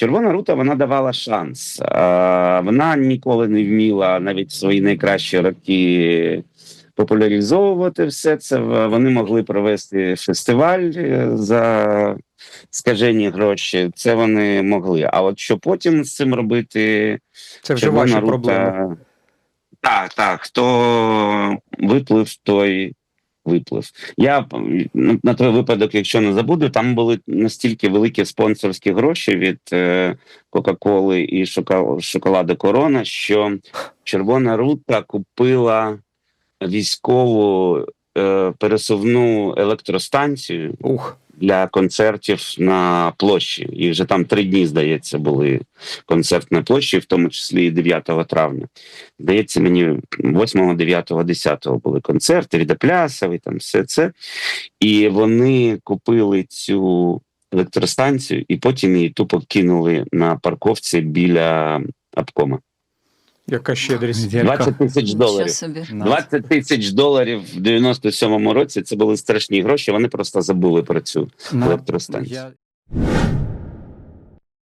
Червона рута вона давала шанс. Вона ніколи не вміла навіть в свої найкращі роки популяризовувати все це. Вони могли провести фестиваль е, за скажені гроші. Це вони могли. А от що потім з цим робити? Це вже Червона ваші рута- проблеми. Так, так. Хто виплив, той виплив. Я ну, на той випадок, якщо не забуду, там були настільки великі спонсорські гроші від е, Кока-Коли і шоколаду Корона, що Червона рута купила військову е, пересувну електростанцію Ух, для концертів на площі. І вже там три дні, здається, були концерт на площі, в тому числі і 9 травня. Здається, мені 8, 9, 10 були концерти від Аплясов і там все це. І вони купили цю електростанцію і потім її тупо кинули на парковці біля обкома. Яка щедрість. Велька. 20 тисяч доларів. собі. 20 тисяч доларів в 97-му році це були страшні гроші. Вони просто забули про цю електростанцію.